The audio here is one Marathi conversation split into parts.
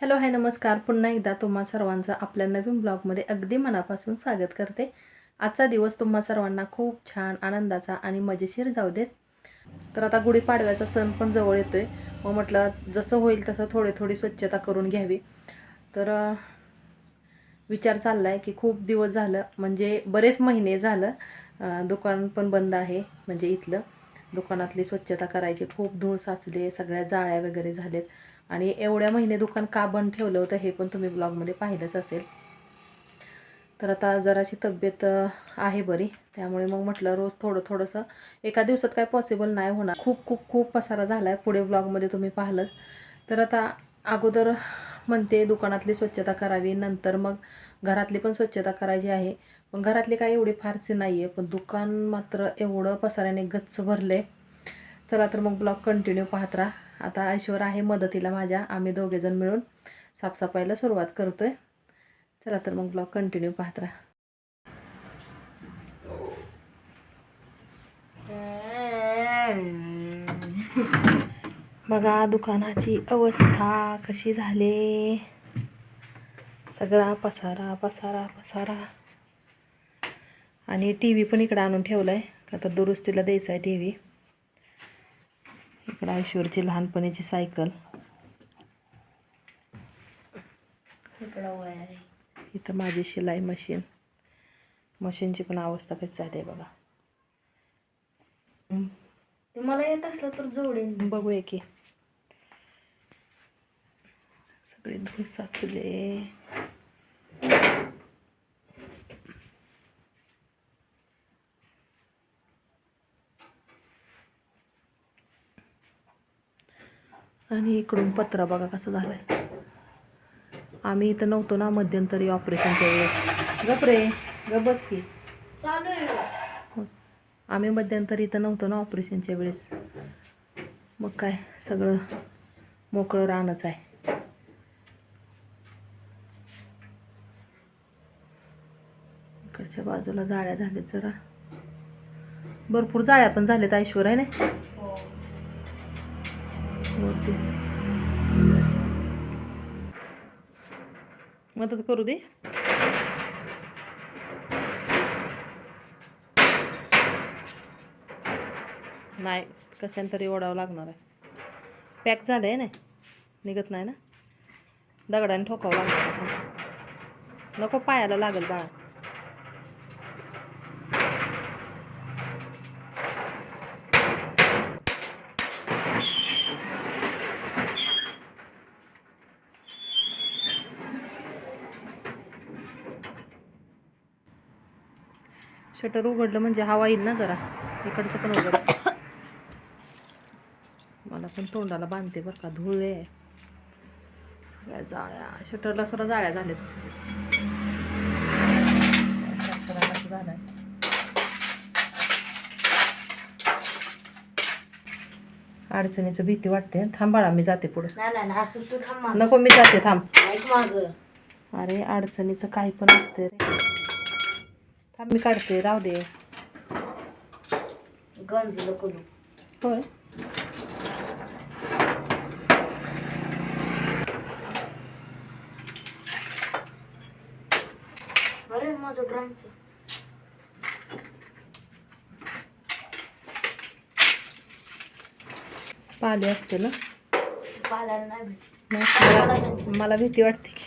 हॅलो हाय नमस्कार. पुन्हा एकदा तुम्हा सर्वांचं आपल्या नवीन ब्लॉगमध्ये अगदी मनापासून स्वागत करते. आजचा दिवस तुम्हा सर्वांना खूप छान आनंदाचा आणि मजेशीर जाऊ देत. तर आता गुढीपाडव्याचा सण पण जवळ येतो आहे मग म्हटलं जसं होईल तसं थोडी थोडी स्वच्छता करून घ्यावी. तर विचार चालला आहे की खूप दिवस झालं म्हणजे बरेच महिने झालं दुकान पण बंद आहे म्हणजे इथलं. दुकानातली स्वच्छता करायची खूप धूळ साचली सगळ्या जाळ्या वगैरे झालेत. आणि एवढ्या महिने दुकान का बंद ठेवलं होतं हे पण तुम्ही ब्लॉगमध्ये पाहिलंच असेल. तर आता जराशी तब्येत आहे बरी. त्यामुळे मग म्हटलं रोज थोडं थोडंसं एका दिवसात काय पॉसिबल नाही होणार. खूप खूप खूप पसारा झाला आहे पुढे ब्लॉगमध्ये तुम्ही पाहिलं तर आता अगोदर म्हणते दुकानातली स्वच्छता करावी नंतर मग घरातली पण स्वच्छता करायची आहे. पण घरातली काय एवढी फारशी नाही आहे पण दुकान मात्र एवढं पसाऱ्याने गच्च भरले चला तर मग ब्लॉग कंटिन्यू पाहत राहा. आता ऐश्वर आहे मदतीला माझ्या. आम्ही दोघेजण मिळून साफसफाईला सुरुवात करतोय. चला तर मग ब्लॉग कंटिन्यू पाहत राहा. बघा दुकानाची अवस्था कशी झाली. सगळा पसारा पसारा पसारा. आणि टी व्ही पण इकडं आणून ठेवला आहे का तर दुरुस्तीला द्यायचा आहे टी व्ही इकडं ऐश्वरची लहानपणीची सायकल. इथं माझी शिलाई मशीन. मशीनची पण अवस्था कशी झाली आहे बघा. मला येत असलं तर जोडेन. बघूया की. सगळे धूळ आणि इकडून पत्रा बघा कसं झालंय. आम्ही इथं नव्हतो ना मध्यंतरी ऑपरेशनच्या वेळेस. गप रे गप बस की. चालू आहे. आम्ही मध्यंतरी इथं नव्हतो ना ऑपरेशनच्या वेळेस. मग काय सगळं मोकळं रानच आहे. इकडच्या बाजूला जाळ्या झाल्यात जरा. भरपूर जाळ्या पण झाल्यात ऐश्वर आहे ना मदत करू दे. नाही कशाने तरी ओढावं लागणार आहे. पॅक झालं आहे ना? निघत नाही ना? दगडाने ठोकावं लागणार नको पायाला लागेल बाळा. शटर उघडलं म्हणजे हवा येईल ना जरा. इकडचं पण उघड. मला पण तोंडाला बांधते बरं का धूळ. आहे सगळ्या जाळ्या शटरला सुद्धा जाळ्या झाल्यात. अडचणीचं भीती वाटते. थांब बाळा मी जाते पुढं. नको मी जाते थांब. अरे अडचणीचं काही पण असते रे. मी काढते राहू दे. गंजलं करू होय. माझं ड्रॉइंगचं. पाले असते ना? पाहायला नाही मला मला भीती वाटते की.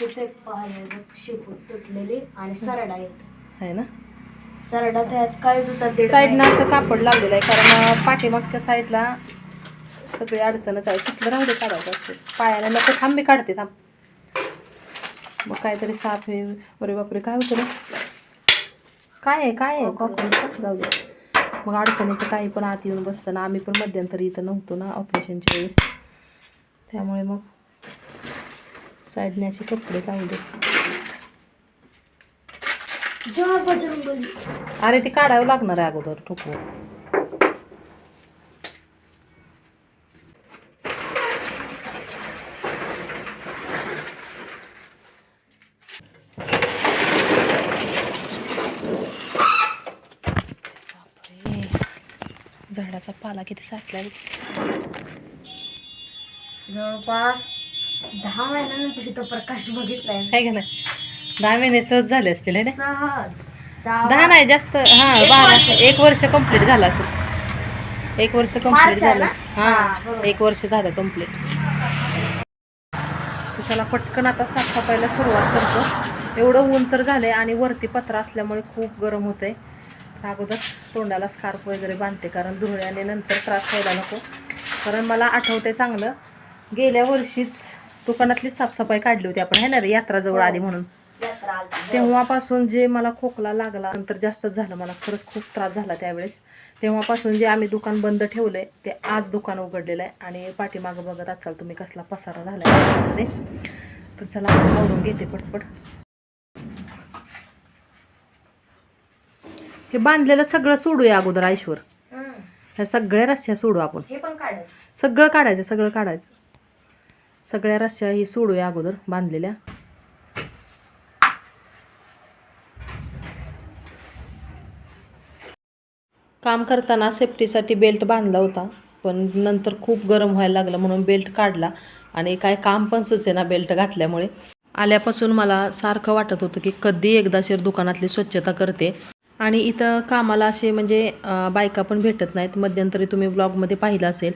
तिथे पाहायला शेपूट तुटलेली आणि सरडा येत. आहे ना? सरडा त्यात काय दीड साईडनं. असं कापड लावलेलं आहे कारण पाठीमागच्या साईडला सगळी अडचणच आहे तिथलं राहू दे काढायचं असते पायाला नको थांब मी काढते थांब. मग काहीतरी साफ आहे बरे बापरे काय होतं रे? काय आहे काय आहे? कॉकरोच जाऊ दे. मग अडचणीचं काही पण आत येऊन बसतं ना. आम्ही पण मध्यंतरी इथं नव्हतो ना ऑपरेशनच्या वेळेस. त्यामुळे मग साईडने असे कपडे लावले अरे ते काढावं लागणार आहे अगोदर बापरे. झाडाचा पाला किती साठलाय जवळपास दहा महिन्यानंतर इथं प्रकाश बघितलाय. आहे का नाही? दहा महिने सहज झाले असतील है ना? सहज. दहा नाही जास्त हा एक बारा वर्ष. एक वर्ष कंप्लीट झालं असेल एक वर्ष मार्च आहे झालं. ना? हा हा, बरोबर. एक वर्ष झालं कंप्लीट चला पटकन आता साफसफाईला सुरुवात करतो. एवढं ऊन तर झालंय आणि वरती पत्रा असल्यामुळे खूप गरम होतंय. अगोदर तोंडाला स्कार्फ वगैरे बांधते कारण धुळ्याने नंतर त्रास व्हायला नको. कारण मला आठवते चांगलं गेल्या वर्षीच दुकानातली साफसफाई काढली होती आपण है ना रे यात्रा जवळ आली म्हणून. तेव्हापासून जे मला खोकला लागला नंतर जास्तच झालं मला खरंच खूप त्रास झाला त्यावेळेस. तेव्हापासून जे आम्ही दुकान बंद ठेवलंय ते आज दुकान उघडलेलं आहे. आणि पाठीमागं बघत असाल तुम्ही कसला पसारा झाला. तर चला आवरून घेते पटपट. हे बांधलेलं सगळं सोडूया अगोदर आईश्वर हम्म. ह्या सगळ्या रस्त्या सोडू आपण. सगळं काढायचं सगळं काढायचं. सगळ्या रस्त्या ही सोडूया अगोदर बांधलेल्या. काम करताना सेफ्टीसाठी बेल्ट बांधला होता. पण नंतर खूप गरम व्हायला लागलं म्हणून बेल्ट काढला. आणि काय काम पण सुचेना बेल्ट घातल्यामुळे. आल्यापासून मला सारखं वाटत होतं की कधी एकदा शेर दुकानातली स्वच्छता करते. आणि इथं कामाला असे म्हणजे बायका पण भेटत नाहीत. मध्यंतरी तुम्ही ब्लॉगमध्ये पाहिलं असेल.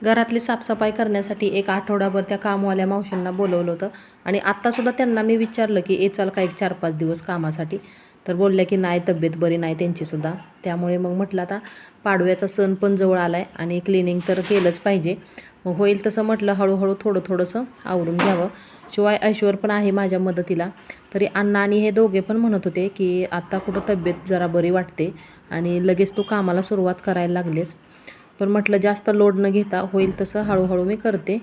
घरातली साफसफाई करण्यासाठी एक आठवडाभर त्या कामवाल्या मावशींना बोलवलं होतं. आणि आत्तासुद्धा त्यांना मी विचारलं की ए चाल का एक चार पाच दिवस कामासाठी? तर बोलल्या की नाही तब्येत बरी नाही त्यांचीसुद्धा त्यामुळे मग म्हटलं आता पाडव्याचा सण पण जवळ आला आहे आणि क्लिनिंग तर केलंच पाहिजे. मग होईल तसं म्हटलं हळूहळू थोडं थोडंसं आवरून घ्यावं. शिवाय ऐश्वर पण आहे माझ्या मदतीला. तरी अण्णा आणि हे दोघे पण म्हणत होते की आत्ता कुठं तब्येत जरा बरी वाटते आणि लगेच तू कामाला सुरुवात करायला लागलेस. पण म्हटलं जास्त लोड न घेता होईल तसं हळूहळू मी करते.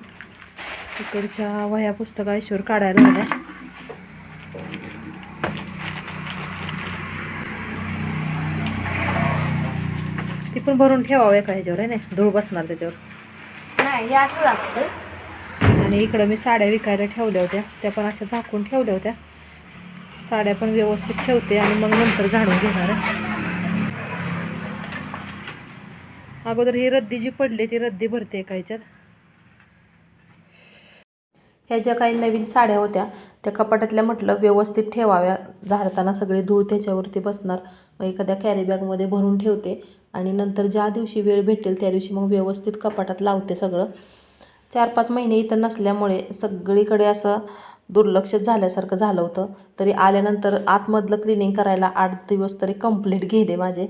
इकडच्या वह्या पुस्तका ऐश्वर काढायला लागल्या ती पण भरून ठेवावं एका ह्याच्यावर आहे ना? धूळ बसणार त्याच्यावर. नाही हे असं असतं आणि इकडं मी साड्या विकायला ठेवल्या होत्या. त्या पण अशा झाकून ठेवल्या होत्या. साड्या पण व्यवस्थित ठेवते आणि मग नंतर झाडून घेणार. अगोदर ही रद्दी जी पडली ती रद्दी भरते एका ह्याच्यात. ह्या ज्या काही नवीन साड्या होत्या त्या कपाटातल्या म्हटलं व्यवस्थित ठेवाव्या. झाडताना सगळी धूळ त्याच्यावरती बसणार. मग एखाद्या कॅरी बॅगमध्ये भरून ठेवते. आणि नंतर ज्या दिवशी वेळ भेटेल त्या दिवशी मग व्यवस्थित कपाटात लावते सगळं. चार पाच महिने इथं नसल्यामुळे सगळीकडे असं दुर्लक्ष झाल्यासारखं झालं होतं. तरी आल्यानंतर आतमधलं क्लिनिंग करायला आठ दिवस तरी कंप्लीट गेले माझे.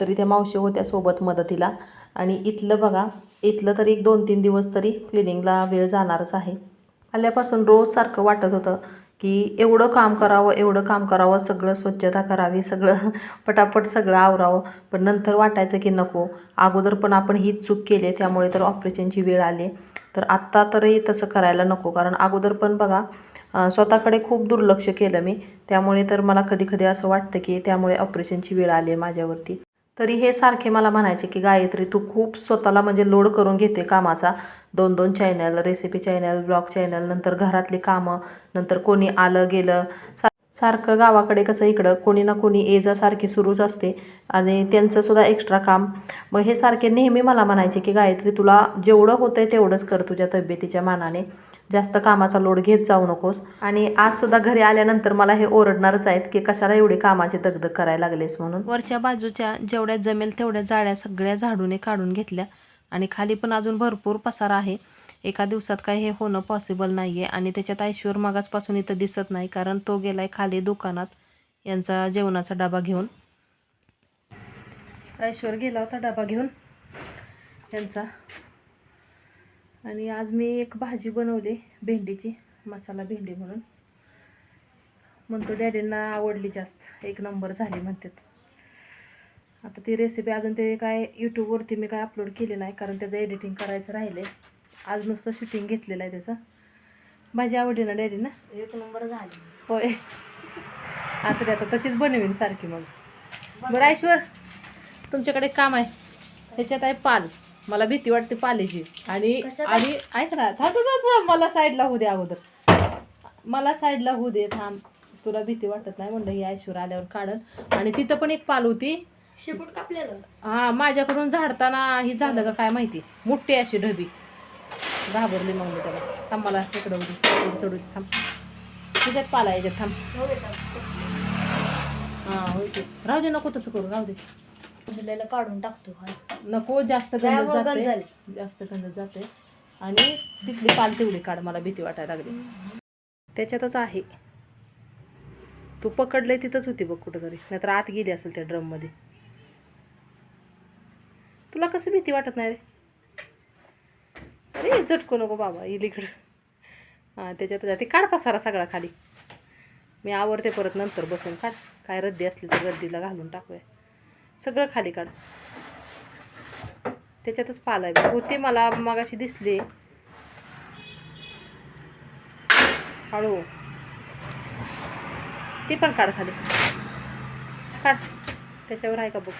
तरी त्या मावशी होत्या सोबत मदतीला. आणि इथलं बघा इथलं तरी एक दोन तीन दिवस तरी क्लिनिंगला वेळ जाणारच आहे. आल्यापासून रोज सारखं वाटत होतं. की एवढं काम करावं एवढं काम करावं सगळं स्वच्छता करावी सगळं पटापट सगळं आवरावं. पण नंतर वाटायचं की नको. अगोदर पण आपण हीच चूक केली आहे त्यामुळे तर ऑपरेशनची वेळ आली तर आत्ता तरी तसं करायला नको कारण अगोदर पण बघा स्वतःकडे खूप दुर्लक्ष केलं मी. त्यामुळे तर मला कधी कधी असं वाटतं की त्यामुळे ऑपरेशनची वेळ आली आहे माझ्यावरती. तरी हे सारखे मला म्हणायचे की गायत्री तू खूप स्वतःला म्हणजे लोड करून घेते कामाचा. दोन दोन channel recipe channel blog channel नंतर घरातली कामं नंतर कोणी आलं गेलं. सा सारखं गावाकडे कसं इकडं कोणी ना कोणी ये जा सारखी सुरूच असते आणि त्यांचंसुद्धा एक्स्ट्रा काम. मग हे सारखे नेहमी मला म्हणायचे की गायत्री तुला जेवढं होतं आहे तेवढंच कर तुझ्या तब्येतीच्या मानाने. जास्त कामाचा लोड घेत जाऊ नकोस. आणि आजसुद्धा घरी आल्यानंतर मला हे ओरडणारच आहेत की कशाला एवढी कामाची दगदग करायला लागलेस म्हणून. वरच्या बाजूच्या जेवढ्या जमेल तेवढ्या जाळ्या सगळ्या झाडूने काढून घेतल्या. आणि खाली पण अजून भरपूर पसार आहे. एका दिवसात काय हे होणं पॉसिबल नाही आहे आणि त्याच्यात ऐश्वर मागासपासून इथं दिसत नाही कारण तो गेला आहे खाली दुकानात यांचा जेवणाचा डबा घेऊन. ऐश्वर गेला होता डबा घेऊन. यांचा. आणि आज मी एक भाजी बनवली भेंडीची मसाला भेंडी म्हणून. म्हणतो डॅडींना आवडली जास्त एक नंबर झाली म्हणतात. आता ती रेसिपी अजून ते काय यूट्यूबवरती मी काय अपलोड केली नाही कारण त्याचं एडिटिंग करायचं राहिले आज नुसतं शूटिंग घेतलेलं आहे त्याचं. भाजी आवडली ना डॅडीना? एक नंबर झाली. होय. असं ते आता तशीच बनवीन सारखी मग. बरं ऐश्वर तुमच्याकडे काम आहे. ह्याच्यात आहे पाल. मला भीती वाटते पाल्याची आणि? आणि ऐक ना थांब. मला साईडला होऊ दे अगोदर. मला साईडला होऊ दे थांब. तुला भीती वाटत नाही म्हणलं ही ऐश्वर आल्यावर काढल आणि तिथं पण एक पाल होती. शेपूट कापलेलं. हा माझ्याकडून झाडताना ही झालं का काय माहिती. मोठी अशी ढबी. घाबरली मग मी त्याला. थांब मला उडी चढू थांब. तुझ्यात पाला याच्यात. थांब. हो. हां की राहू दे नको तसं करू. राहू दे. काढून टाकतो हा. नको जास्त गंध त्यामुळं गंध जाते झाली. जास्त गंध जाते. आणि तिथली पाल तेवढी काढ मला भीती वाटायला लागली. त्याच्यातच आहे. तू पकडलंय तिथंच होती बघ कुठंतरी. नाहीतर आत गेली असेल त्या ड्रममध्ये तुला कसं भीती वाटत नाही रे? अरे झटकू नको बाबा इलीकडं हां त्याच्यात जाते. काढ पसारा सगळा खाली. मी आवरते परत नंतर बसून. काढ. काय रद्दी असली तर रद्दीला घालून टाकूया. सगळं खाली काढ. त्याच्यातच पाल होते मला मगाशी दिसली. हळू. ते पण काढ खाली. काढ. त्याच्यावर आहे का बघ.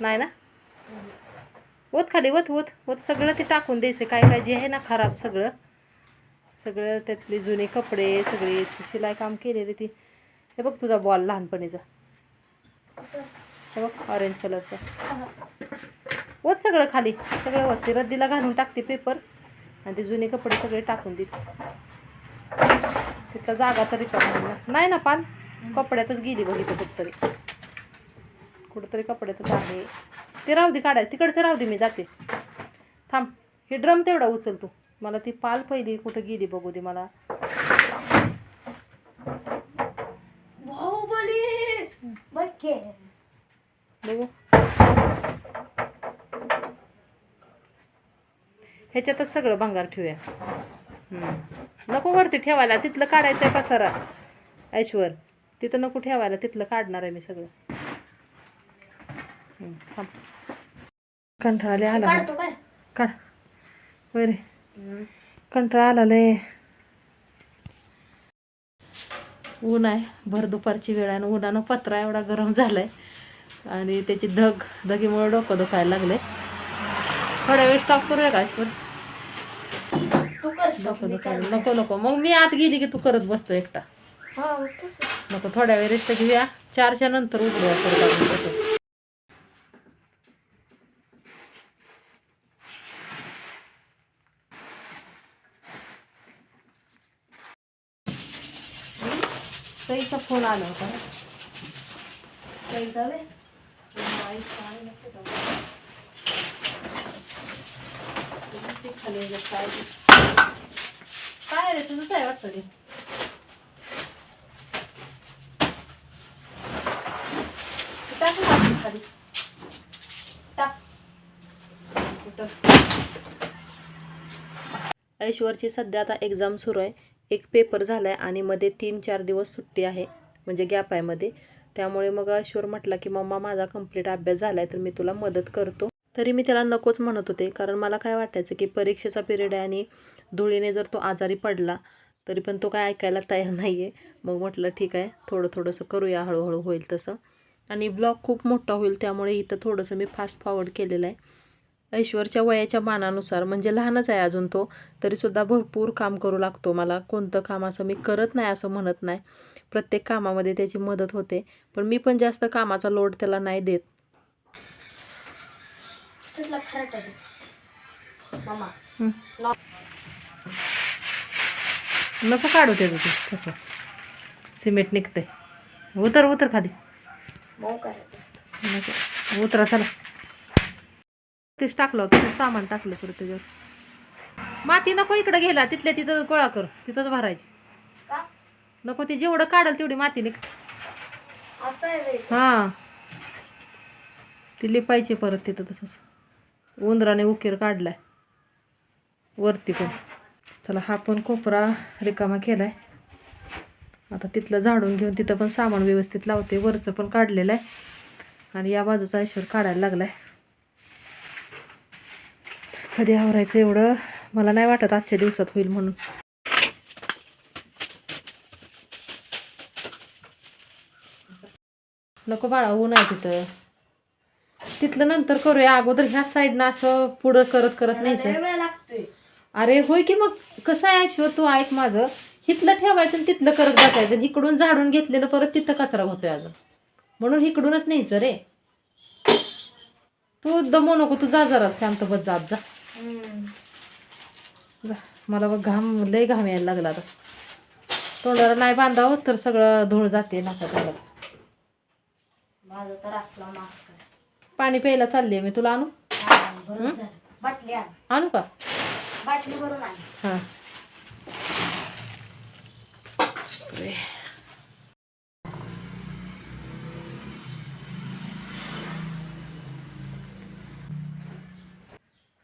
नाही ना? ओत खाली ओत ओत ओत. सगळं ते टाकून द्यायचं. काय काय जे आहे ना खराब सगळं. सगळं त्यातले जुने कपडे सगळे शिलाई काम केलेले ती. हे बघ तुझा बॉल लहानपणीचा. हे बघ ऑरेंज कलरचा वत सगळं खाली. सगळं ओत. रद्दीला घालून टाकते पेपर आणि ते जुने कपडे सगळे टाकून देते. तिथला जागा तरी नाही ना पान? कपड्यातच गेली बघितलं कुठतरी. कुठंतरी कपड्यातच आहे. ते राहू दे काढाय. तिकडचं राहू दे मी जाते. थांब. हे ड्रम तेवढा उचल तू. मला ती पाल पहिली कुठं गेली बघू दे मला. बघू. ह्याच्यातच सगळं भंगार ठेवूया. नको वरती ठेवायला तिथलं काढायचं आहे पसारा ऐश्वर तिथं नको ठेवायला तिथलं काढणार आहे मी सगळं. थांब. कंठाळा आला. मला. काढतो काय? काढ. होय रे. कंटाळा आला लय. ऊन आहे. भर दुपारची वेळ आहे आणि उन्हानं पत्रा एवढा गरम झालाय. आणि त्याची धग धगीमुळे डोकं दुखायला लागले थोड्या वेळ स्टॉप करूया का डोकं दुखायला नको नको. मग मी आत गेली की तू करत बसतो एकटा. हा. नको थोड्या वेळ रेस्ट घेऊया. चारच्या नंतर उघडूया परत आपण तसं. सईचा फोन आला होता. काही जावे काय काय रे तुझंच वाटतं ते? टाक खाली. टाक. कुठं? ऐश्वरची सध्या आता एक्झाम सुरू आहे. एक पेपर झाला आहे आणि मध्ये तीन चार दिवस सुट्टी आहे. म्हणजे गॅप आहे मध्ये. त्यामुळे मग ऐश्वर म्हटला की मम्मा माझा कंप्लीट अभ्यास झाला आहे तर मी तुला मदत करतो. तरी मी त्याला नकोच म्हणत होते कारण मला काय वाटायचं की परीक्षेचा पिरियड आहे आणि धुळीने जर तो आजारी पडला तरी पण तो काय ऐकायला तयार नाही आहे मग म्हटलं ठीक आहे थोडं थोडंसं करूया हळूहळू होईल तसं. आणि ब्लॉग खूप मोठा होईल त्यामुळे इथं थोडंसं मी फास्ट फॉरवर्ड केलेलं आहे. ऐश्वरच्या वयाच्या मानानुसार म्हणजे लहानच आहे अजून तो तरीसुद्धा भरपूर काम करू लागतो मला. कोणतं काम असं मी करत नाही असं म्हणत नाही. प्रत्येक कामामध्ये त्याची मदत होते. पण मी पण जास्त कामाचा लोड त्याला नाही देत. नको काढू ते तसं सिमेंट निघतंय. उतर उतर खाली. नको. उतरा चला. तेच टाकलं सामान टाकलं परत त्याच्यावर. माती नको इकडं गेला तिथल्या तिथं गोळा कर. तिथंच भरायची. का? नको ती जेवढं काढल तेवढी माती निघ. आहे. हां. ती लिपायची परत तिथं तसंच. उंदराने उकीर काढलाय. वरती पण. चला हा पण कोपरा रिकामा केलाय. आता तिथलं झाडून घेऊन तिथं पण सामान व्यवस्थित लावते. वरचं पण काढलेलं आहे. आणि या बाजूचा ऐश्वर काढायला लागलाय. कधी आवरायचं एवढं? मला नाही वाटत आजच्या दिवसात होईल म्हणून. नको बाळा ऊन आहे तिथं. तिथलं नंतर करूया. अगोदर ह्या साईडनं असं पुढं करत करत न्यायचं. अरे होय की मग? कसं आहे ऐश्वर? तू ऐक माझं. हिथलं ठेवायचं आणि तिथलं करत बसायचं आणि इकडून झाडून घेतलेलं परत तिथं कचरा होतोय अजून म्हणून इकडूनच न्यायचं रे. तू दमू नको तू जा जरा. शांत बस जात जा. मला बघ घाम लय घाम यायला लागला आता. तोंडाला नाही बांधावं तर सगळं धूळ जाते नाका तोंडात माझं तर असला मास्क. आहे. पाणी प्यायला चालली आहे मी तुला आणू? हा, झालं. बाटली आण. आणू का? बाटली भरून आण. हां.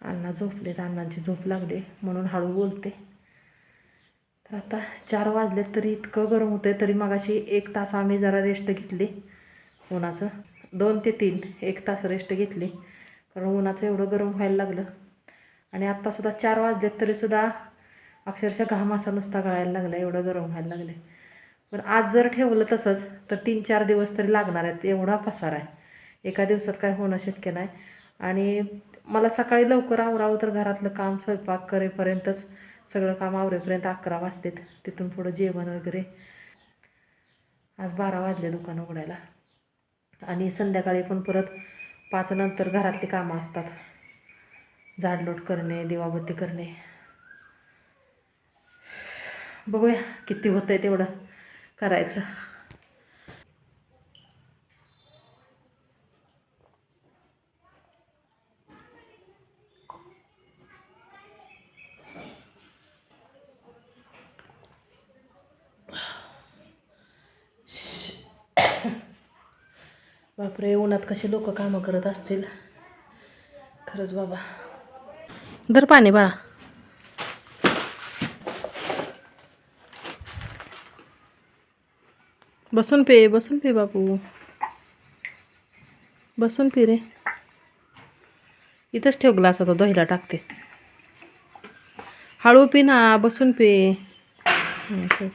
अण्णा झोपलेत अण्णांची झोप लागली म्हणून हळू बोलते. तर आता चार वाजलेत तरी इतकं गरम होतंय तरी मगाशी एक तास आम्ही जरा रेस्ट घेतली. उन्हाचं. दोन ते तीन एक तास रेस्ट घेतली. कारण उन्हाचं एवढं गरम व्हायला लागलं. आणि आत्तासुद्धा चार वाजलेत तरीसुद्धा अक्षरशः घाम असा नुसता गळायला लागला एवढं गरम व्हायला लागले पण आज जर ठेवलं तसंच तर तीन चार दिवस तरी लागणार आहेत एवढा पसार आहे. एका दिवसात काय होणं शक्य नाही. आणि मला सकाळी लवकर आवरावं तर घरातलं काम स्वयंपाक करेपर्यंतच सगळं काम आवरेपर्यंत अकरा वाजतात. तिथून पुढं जेवण वगैरे. आज बारा वाजले दुकान उघडायला. आणि संध्याकाळी पण परत पाच नंतर घरातली कामं असतात. झाडलोट करणे दिवाबत्ती करणे. बघूया किती होतं आहे तेवढं करायचं. बापरे उन्हात कसे लोक कामं करत असतील? खरंच बाबा. धर पाणी बाळा. बसून पे बसून पे बापू. बसून पे रे. इथंच ठेव ग्लास आता दहीला टाकते. हळू पी ना बसून पे. ठेव.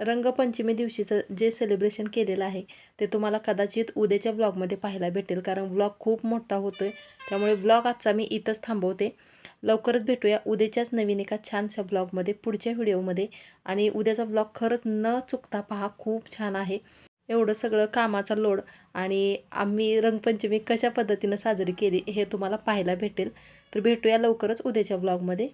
रंगपंचमी दिवशीचं जे सेलिब्रेशन केलेलं आहे ते तुम्हाला कदाचित उद्याच्या ब्लॉगमध्ये पाहायला भेटेल. कारण ब्लॉग खूप मोठा होतो आहे त्यामुळे ब्लॉग आजचा मी इथंच थांबवते. लवकरच भेटूया उद्याच्याच नवीन एका छानशा ब्लॉगमध्ये पुढच्या व्हिडिओमध्ये. आणि उद्याचा ब्लॉग खरंच न चुकता पहा खूप छान आहे. एवढं सगळं कामाचा लोड आणि आम्ही रंगपंचमी कशा पद्धतीनं साजरी केली हे तुम्हाला पाहायला भेटेल. तर भेटूया लवकरच उद्याच्या ब्लॉगमध्ये